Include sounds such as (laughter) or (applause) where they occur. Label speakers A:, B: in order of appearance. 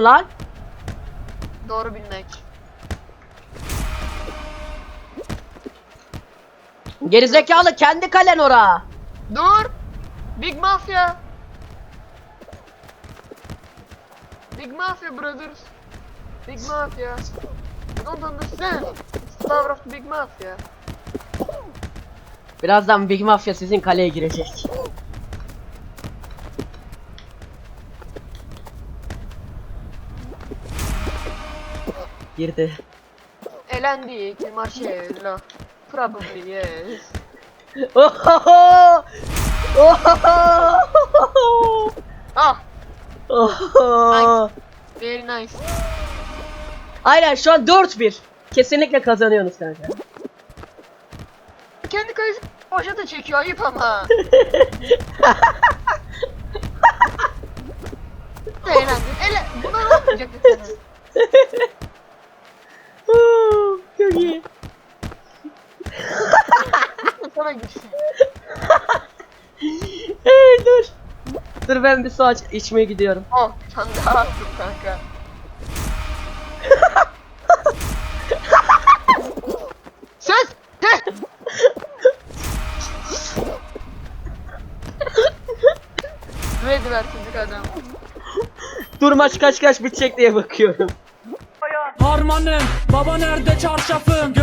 A: lan?
B: Doğru bilmek.
A: Gerizekalı kendi kalen ora.
B: Dur. Big Mafia. Big Mafia brothers. Big Mafia. You don't understand. It's the power of the Big Mafia.
A: Birazdan Big Mafia sizin kaleye girecek. Girdi.
B: Elendik Marcello. Probably yes.
A: Ohoho! (laughs) Ohoho!
B: Ah,
A: Ohoho!
B: very nice.
A: Aynen şu an 4-1. Kesinlikle kazanıyorsunuz kanka.
B: Kendi kalesi boşa da çekiyor ayıp ama. (laughs) Eğlendim. Ele... Buna ne yapmayacaktık sana? (laughs) Sana gitsin. (laughs)
A: Hey, dur. Dur ben bir su aç içmeye gidiyorum.
B: Oh, sen daha attın kanka. (laughs) Ses! Ses! Ready ver çocuk adam.
A: Dur maç kaç kaç bitecek diye bakıyorum.
C: Harmanım baba nerede çarşafım